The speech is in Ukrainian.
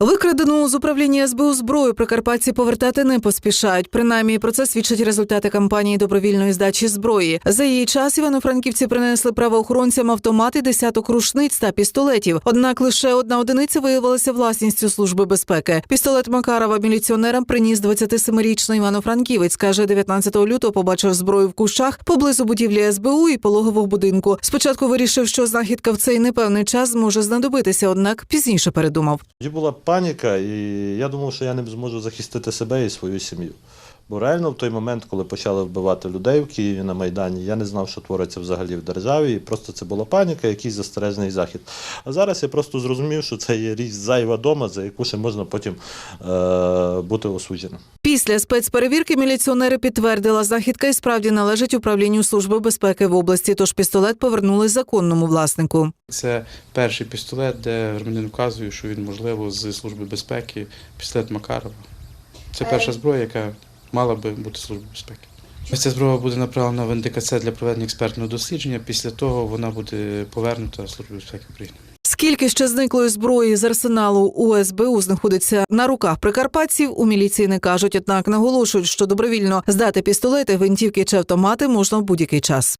Викрадену з управління СБУ зброю прикарпатці повертати не поспішають. Принаймні про це свідчать результати кампанії добровільної здачі зброї. За її час івано-франківці принесли правоохоронцям автомати, десяток рушниць та пістолетів. Однак лише одна одиниця виявилася власністю служби безпеки. Пістолет Макарова міліціонерам приніс 27-річний івано-франківець. каже, 19 лютого побачив зброю в кущах поблизу будівлі СБУ і пологового будинку. Спочатку вирішив, що знахідка в цей непевний час зможе знадобитися, однак пізніше передумав. Була паніка, і я думав, що я не зможу захистити себе і свою сім'ю. Бо реально в той момент, коли почали вбивати людей в Києві на Майдані, я не знав, що твориться взагалі в державі. І просто це була паніка, якийсь застережний захід. А зараз я просто зрозумів, що це є річ зайва дома, за яку ще можна потім е- бути осудженим. Після спецперевірки міліціонери підтвердила, знахідка і справді належить управлінню служби безпеки в області. Тож пістолет повернули законному власнику. Це перший пістолет, де громадянин вказує, що він, можливо, з Служби безпеки, пістолет Макарова. Це перша зброя, яка мала би бути Служба безпеки. Ця зброя буде направлена в НДКЦ для проведення експертного дослідження. Після того вона буде повернута Службі безпеки України. Скільки ще зниклої зброї з арсеналу УСБУ знаходиться на руках прикарпатців, у міліції не кажуть, однак наголошують, що добровільно здати пістолети, гвинтівки чи автомати можна в будь-який час.